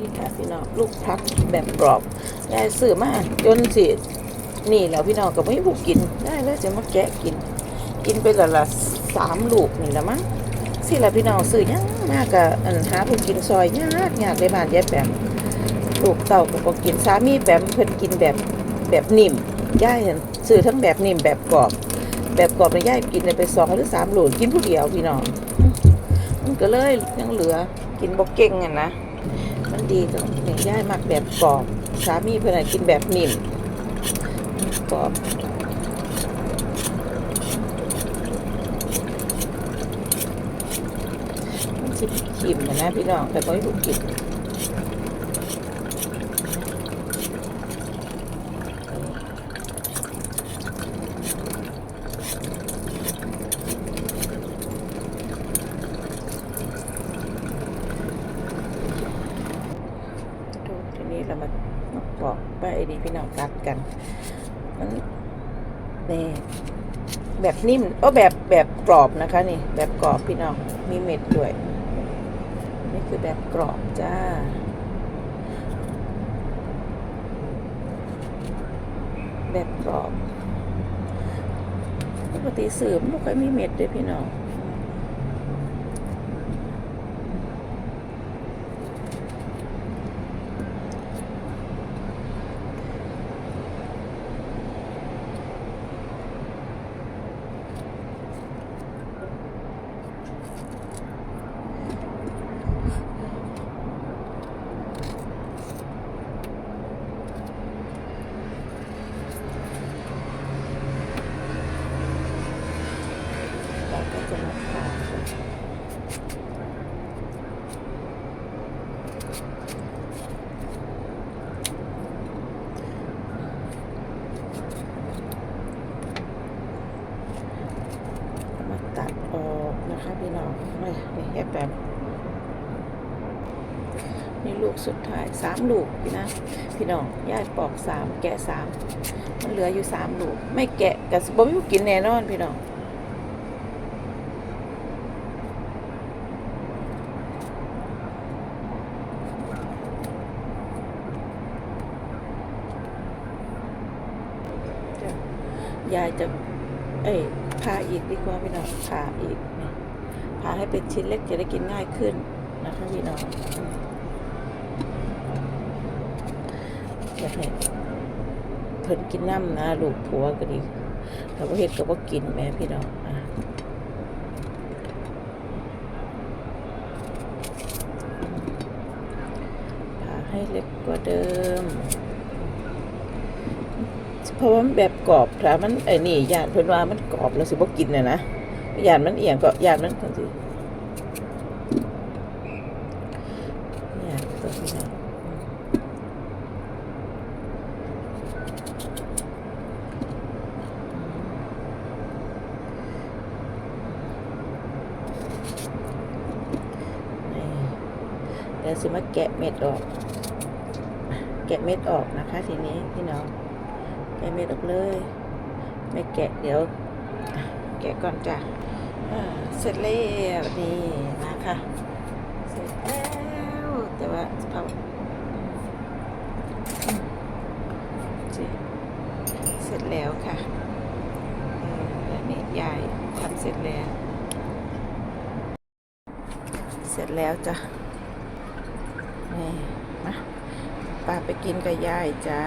นี่ค่ะพี่น้องลูกพักแบบกรอบยายซื้อมากจนสินี่แล้วพี่น้องก็ไม่ผู้กินได้แล้วจะมาแกะกิน กินไปละละสามลูกนี่ละมั้งสิละพี่น้องซื้อยังมากกะอันหาผู้กินซอยยากยากในบ้านยายแปมลูกเต่าก็บ่กินสามีแปมเพิ่นกินแบบแบบนิ่มย่ายเห็นซื้อทั้งแบบนิ่มแบบกรอบ แบบกรอบในย่ายกินไปสองหรือสามลูกกินผู้เดียวพี่น้องมันก็เลยยังเหลือกินบ่เก่งอะนะ มันดีตรงนี้ย่ายมักแบบกรอบสามีเพื่อนกินแบบนิ่มกรอบมันสิขิมนะนะพี่น้องแต่ก็ไม่ถูกกินดูที นี้เรามามาปอกไปดีพี่น้องกัดกัน มันนี่แบบนิ่มก็แบบแบบกรอบนะคะนี่ แบบกรอบพี่น้องมีเม็ดด้วย นี่คือแบบกรอบจ้าแบบกรอบปกติสื่อมันไม่ค่อยมีเม็ดเลยพี่น้อง เราก็จะมาผ่ามาตัดออก นะคะพี่น้องนี่นี่แค่แบบนี่ลูกสุดท้ายสามลูกพี่นะ พี่น้องย่าปอกสามแกะสามมันเหลืออยู่สามลูก ไม่แกะกับบ่มีกินแน่นอนพี่น้องยายจะ เอ้ยพาอีกดีกว่าพี่น้องพาอีก นี่พาให้เป็นชิ้นเล็กจะได้กินง่ายขึ้นนะคะพี่น้องอยากให้เพิ่นกินน้ำนะลูกผัวก็ดีแต่ว่าเห็ดก็บ่กินแม่พี่น้องอะพาให้เล็กกว่าเดิมเพราะว่ามันแบบกรอบถ้ามันไอ้นี่ยานเพิ่นว่ามันกรอบแล้วสิบ่กินน่ะนะ หยานมันเอียงก็หยานมันจังซี่ยานตัวนี้เดี๋ยวสิมาแกะเม็ดออก แกะเม็ดออกนะคะ ทีนี้พี่น้อง แกะเม็ดออกเลย ไม่แกะเดี๋ยว แกะก่อนจ้ะเสร็จแล้วนี่นะคะ เสร็จแล้วแต่ว่าเผาเสร็จแล้วค่ะออแล้วนี่ยายทำเสร็จแล้ว เสร็จแล้วจ้ะนี่มาป้าไปกินกับยายจ้า